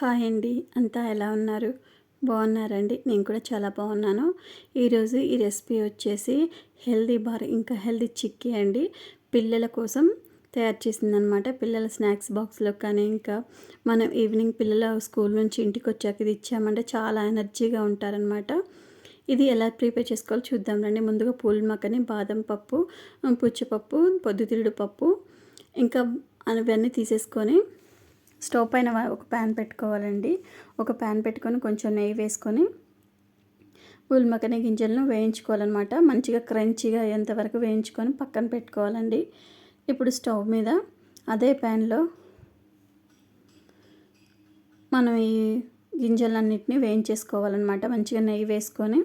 Hi అండి. అంతా ఎలా ఉన్నారు? బాగున్నారండి. నేను కూడా చాలా బాగున్నాను. ఈరోజు ఈ రెసిపీ వచ్చేసి హెల్దీ బార్ ఇంకా హెల్దీ చిక్కీ అండి. పిల్లల కోసం తయారు చేసిందనమాట పిల్లల స్నాక్స్ బాక్స్లో కానీ ఇంకా మనం ఈవినింగ్ పిల్లల స్కూల్ నుంచి ఇంటికి వచ్చాక ఇది ఇచ్చామంటే చాలా ఎనర్జీగా ఉంటారనమాట ఇది ఎలా ప్రిపేర్ చేసుకోవాలో చూద్దాం రండి. ముందుగా పూల్ మక్కని బాదం పప్పు పుచ్చపప్పు పొద్దుతిరుడు పప్పు ఇంకా అవన్నీ తీసేసుకొని స్టవ్ పైన ఒక ప్యాన్ పెట్టుకోవాలండి. ఒక ప్యాన్ పెట్టుకొని కొంచెం నెయ్యి వేసుకొని ఉల్మకని గింజలను వేయించుకోవాలన్నమాట. మంచిగా క్రంచిగా అయ్యేంతవరకు వేయించుకొని పక్కన పెట్టుకోవాలండి. ఇప్పుడు స్టవ్ మీద అదే ప్యాన్లో మనం ఈ గింజలన్నింటినీ వేయించేసుకోవాలన్నమాట. మంచిగా నెయ్యి వేసుకొని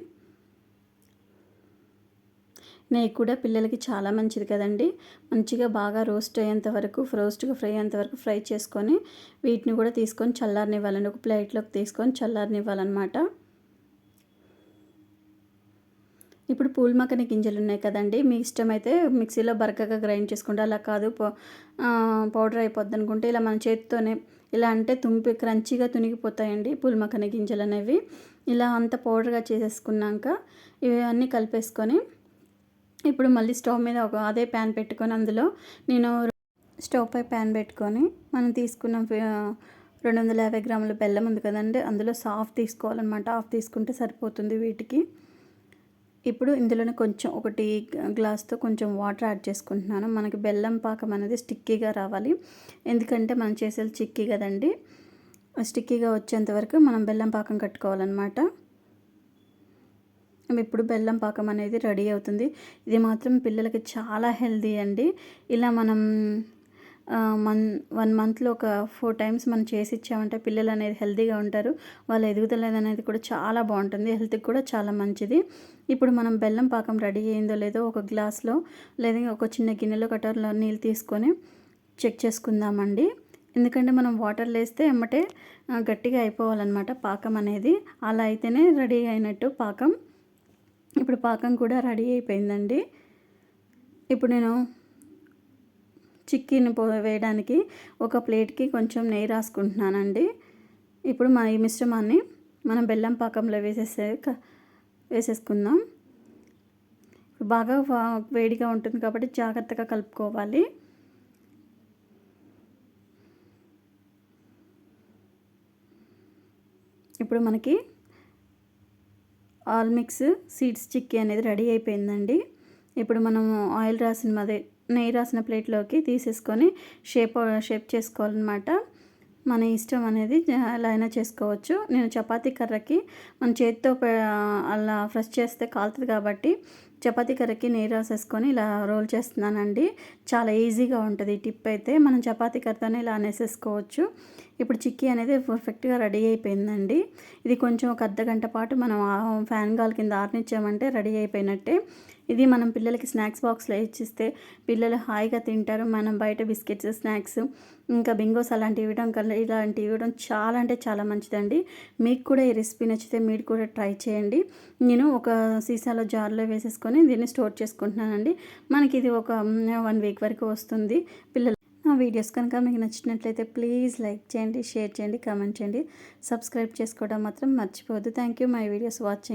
నెయ్యి కూడా పిల్లలకి చాలా మంచిది కదండి. మంచిగా బాగా రోస్ట్ అయ్యేంత వరకు రోస్ట్గా ఫ్రై అయ్యేంత వరకు ఫ్రై చేసుకొని వీటిని కూడా తీసుకొని చల్లారనివ్వాలండి. ఒక ప్లేట్లోకి తీసుకొని చల్లారనివ్వాలన్నమాట. ఇప్పుడు పూల్ మక్కని గింజలు ఉన్నాయి కదండి. మీ ఇష్టమైతే మిక్సీలో బరకగా గ్రైండ్ చేసుకుంటే అలా కాదు. పౌడర్ అయిపోద్ది అనుకుంటే ఇలా మన చేతితోనే ఇలా అంటే తుంపి క్రంచిగా తునిగిపోతాయండి పూల్ మక్కని గింజలు అనేవి. ఇలా అంత పౌడర్గా చేసేసుకున్నాక ఇవన్నీ కలిపేసుకొని ఇప్పుడు మళ్ళీ స్టవ్ మీద ఒక అదే ప్యాన్ పెట్టుకొని అందులో నేను స్టవ్ పై ప్యాన్ పెట్టుకొని మనం తీసుకున్న రెండు వందల యాభై గ్రాముల బెల్లం ఉంది కదండి అందులో సాఫ్ తీసుకోవాలన్నమాట. ఆఫ్ తీసుకుంటే సరిపోతుంది వీటికి. ఇప్పుడు ఇందులోనే కొంచెం ఒకటి గ్లాస్తో కొంచెం వాటర్ యాడ్ చేసుకుంటున్నాను. మనకి బెల్లం పాకం అనేది స్టిక్కీగా రావాలి. ఎందుకంటే మనం చేసేది చిక్కీ కదండి. స్టిక్కీగా వచ్చేంత వరకు మనం బెల్లం పాకం కట్టుకోవాలన్నమాట. ఇప్పుడు బెల్లం పాకం అనేది రెడీ అవుతుంది. ఇది మాత్రం పిల్లలకి చాలా హెల్దీ అండి. ఇలా మనం మన్ వన్ మంత్లో ఒక ఫోర్ టైమ్స్ మనం చేసి ఇచ్చామంటే పిల్లలు అనేది హెల్తీగా ఉంటారు. వాళ్ళ ఎదుగుదల అనేది కూడా చాలా బాగుంటుంది. హెల్త్కి కూడా చాలా మంచిది. ఇప్పుడు మనం బెల్లం పాకం రెడీ అయిందో లేదో ఒక గ్లాస్లో లేదా ఒక చిన్న గిన్నెలో కటర్లో నీళ్ళు తీసుకొని చెక్ చేసుకుందామండి. ఎందుకంటే మనం వాటర్ వేస్తే ఎమ్మటే గట్టిగా అయిపోవాలన్నమాట పాకం అనేది. అలా అయితేనే రెడీ అయినట్టు పాకం. ఇప్పుడు పాకం కూడా రెడీ అయిపోయిందండి. ఇప్పుడు నేను చిక్కీని పో వేయడానికి ఒక ప్లేట్కి కొంచెం నెయ్యి రాసుకుంటున్నానండి. ఇప్పుడు మన ఈ మిశ్రమాన్ని మనం బెల్లం పాకంలో వేసేసే వేసేసుకుందాం. బాగా వేడిగా ఉంటుంది కాబట్టి జాగ్రత్తగా కలుపుకోవాలి. ఇప్పుడు మనకి ఆల్ మిక్స్ సీడ్స్ చిక్కీ అనేది రెడీ అయిపోయిందండి. ఇప్పుడు మనం ఆయిల్ రాసిన అదే నెయ్యి రాసిన ప్లేట్లోకి తీసేసుకొని షేప్ షేప్ చేసుకోవాలన్నమాట. మన ఇష్టం అనేది ఎలా అయినా చేసుకోవచ్చు. నేను చపాతీ కర్రకి మన చేతితో అలా ఫ్రెష్ చేస్తే కాలుతుంది కాబట్టి చపాతీ కర్రకి నెయ్యి రాసేసుకొని ఇలా రోల్ చేస్తున్నానండి. చాలా ఈజీగా ఉంటుంది ఈ టిప్ అయితే. మనం చపాతీ కర్రతోనే ఇలా అనేసేసుకోవచ్చు. ఇప్పుడు చిక్కీ అనేది పర్ఫెక్ట్గా రెడీ అయిపోయిందండి. ఇది కొంచెం ఒక అర్ధ గంట పాటు మనం ఫ్యాన్ గాల్ కింద ఆర్నిచ్చామంటే రెడీ అయిపోయినట్టే. ఇది మనం పిల్లలకి స్నాక్స్ బాక్స్లో ఇచ్చిస్తే పిల్లలు హాయిగా తింటారు. మనం బయట బిస్కెట్స్ స్నాక్స్ ఇంకా బింగోస్ అలాంటివి ఇవ్వడం కన్నా ఇలాంటివి ఇవ్వడం చాలా అంటే చాలా మంచిదండి. మీకు కూడా ఈ రెసిపీ నచ్చితే మీరు కూడా ట్రై చేయండి. నేను ఒక సీసాలో జార్లో వేసేసుకొని దీన్ని స్టోర్ చేసుకుంటున్నానండి. మనకి ఇది ఒక వన్ వీక్ వరకు వస్తుంది. పిల్లలు నా వీడియోస్ కనుక మీకు నచ్చినట్లయితే ప్లీజ్ లైక్ చేయండి షేర్ చేయండి కామెంట్ చేయండి. సబ్స్క్రైబ్ చేసుకోవడం మాత్రం మర్చిపోవద్దు. Thank you. My videos watching